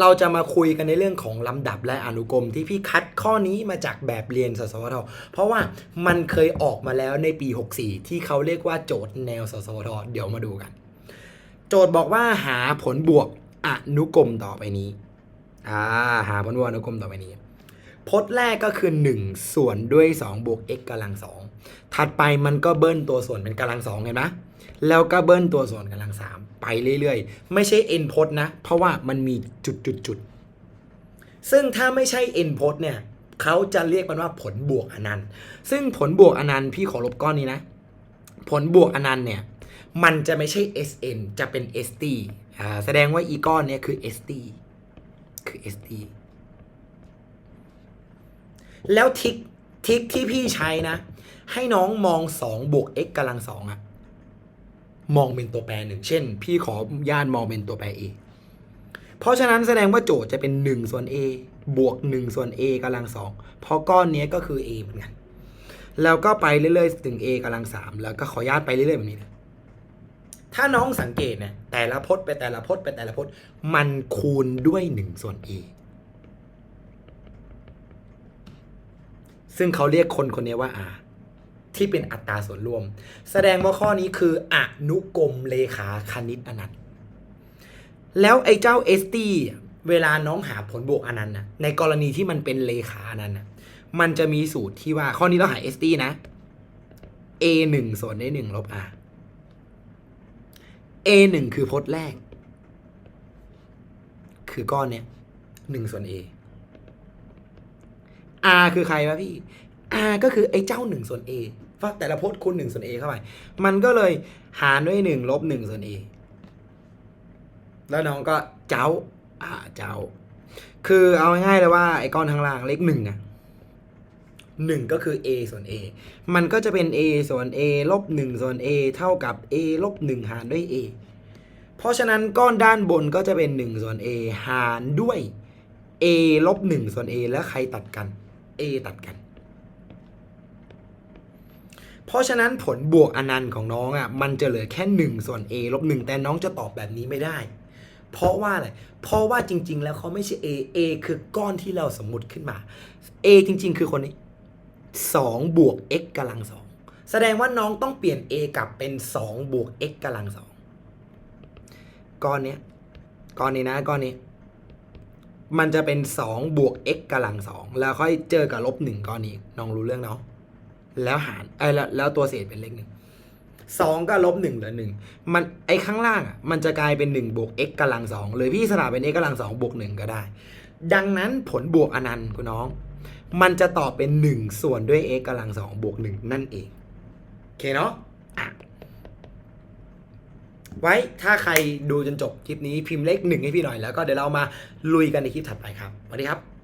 เราจะมาคุยกันในเรื่องของลำดับและอนุกรมที่พี่คัดข้อนี้มาจากแบบเรียนสสวท เพราะว่ามันเคยออกมาแล้วในปี 64 ที่เขาเรียกว่าโจทย์แนวสสวท เดี๋ยวมาดูกัน โจทย์บอกว่าหาผลบวกอนุกรมต่อไปนี้อ่าหาผลบวกอนุกรมต่อไปนี้ พจน์แรกก็คือ 1 ส่วนด้วย2บวก x กำลัง2ถัดไปมันก็เบิ้ลตัวส่วนเป็นกำลัง2เห็นไหม แล้วก็เบิ้ลตัวส่วนกำลัง3ไปเรื่อยๆ ไม่ใช่ n พจน์นะ เพราะว่ามันมีจุดจุดจุดๆซึ่งถ้าไม่ใช่ n พจน์เนี่ยเขาจะเรียกมันว่าผลบวกอนันต์ ซึ่งผลบวกอนันต์พี่ขอลบก้อนนี้นะ ผลบวกอนันต์เนี่ย มันจะไม่ใช่ SN จะเป็น ST อ่าแสดงว่าอีก้อนเนี่ยคือ ST คือ ST แล้วทิกทิกที่พี่ใช้นะ ให้น้องมอง 2 บวก x กำลังสองอะ มองเป็นตัวแปรหนึ่ง เช่น พี่ขอญาตมองเป็นตัวแปร a เพราะฉะนั้นแสดงว่าโจทย์จะเป็น 1 ส่วน a บวก 1 ส่วน a กำลังสองเพราะก้อนนี้ก็คือ a เหมือนกัน แล้วก็ไปเรื่อยๆถึง a กำลังสามแล้วก็ขอญาตไปเรื่อยๆแบบนี้นะถ้าน้องสังเกตนี่ยแต่ละพจน์ไปแต่ละพจน์ไปแต่ละพจน์ มันคูณด้วย 1 ส่วน a ซึ่งเขาเรียกคนคนนี้ว่า R ที่เป็นอัตราส่วนรวม แสดงว่าข้อนี้คืออนุกรมเลขาคณิตอนันต์ แล้วไอ้เจ้า ST เวลาน้องหาผลบวกอนันต์นะในกรณีที่มันเป็นเลขาอนันต์นะมันจะมีสูตรที่ว่าข้อนี้เราหา ST นะ A 1ส่วน A 1ลบ R A 1คือพจน์แรก คือก้อนเนี้ย1ส่วน A R คือใครวะพี่ R ก็คือไอ้เจ้า1ส่วน A เพราะแต่ละพจน์คูณ1ส่วน A เข้าไป มันก็เลยหารด้วย1ลบ1ส่วน A แล้วน้องก็เจ้าอ่าเจ้า คือเอาง่ายๆเลยว่าไอ้ก้อนข้างล่างเลขหนึ่งอะหนึ่งก็คือ a ส่วน a มันก็จะเป็น a ส่วน a ลบหนึ่งส่วน a เท่ากับ a ลบหนึ่งหารด้วย a เพราะฉะนั้นก้อนด้านบนก็จะเป็น1ส่วน a หารด้วย a ลบ1ส่วน a แล้วใครตัดกัน a ตัดกัน เพราะฉะนั้นผลบวกอนันต์ของน้องอะมันจะเหลือแค่1ส่วน a ลบ1แต่น้องจะตอบแบบนี้ไม่ได้ เพราะว่าอะไร เพราะว่าจริง ๆ แล้วเขาไม่ใช่ a a คือก้อนที่เราสมมุติขึ้นมา a จริง ๆ คือคนนี้2บวก x กำลังสองแสดงว่าน้องต้องเปลี่ยน a กลับเป็น2บวก x กำลังสองก้อนเนี้ยก้อนนี้นะก้อนนี้มันจะเป็น 2 บวก x กำลังสองแล้วค่อยเจอกับลบหนึ่งก้อนนี้น้องรู้เรื่องเนาะ แล้วหารไอ้แล้วแล้วตัวเศษเป็นเลขหนึ่งสองก็ลบหนึ่งเหลือหนึ่งมันไอ้ข้างล่างอะมันจะกลายเป็น1บวก x กำลังสองหรือพี่สลับเป็น x กำลังสองบวกหนึ่งก็ได้ ดังนั้นผลบวกอนันต์คุณน้อง มันจะตอบเป็น1ส่วนด้วย x กำลังสองบวกหนึ่งนั่นเองโอเคเนาะะไว้ถ้าใครดูจนจบคลิปนี้พิมพ์เลขหนึ่งให้พี่หน่อยแล้วก็เดี๋ยวเรามาลุยกันในคลิปถัดไปครับสวัสดีครับ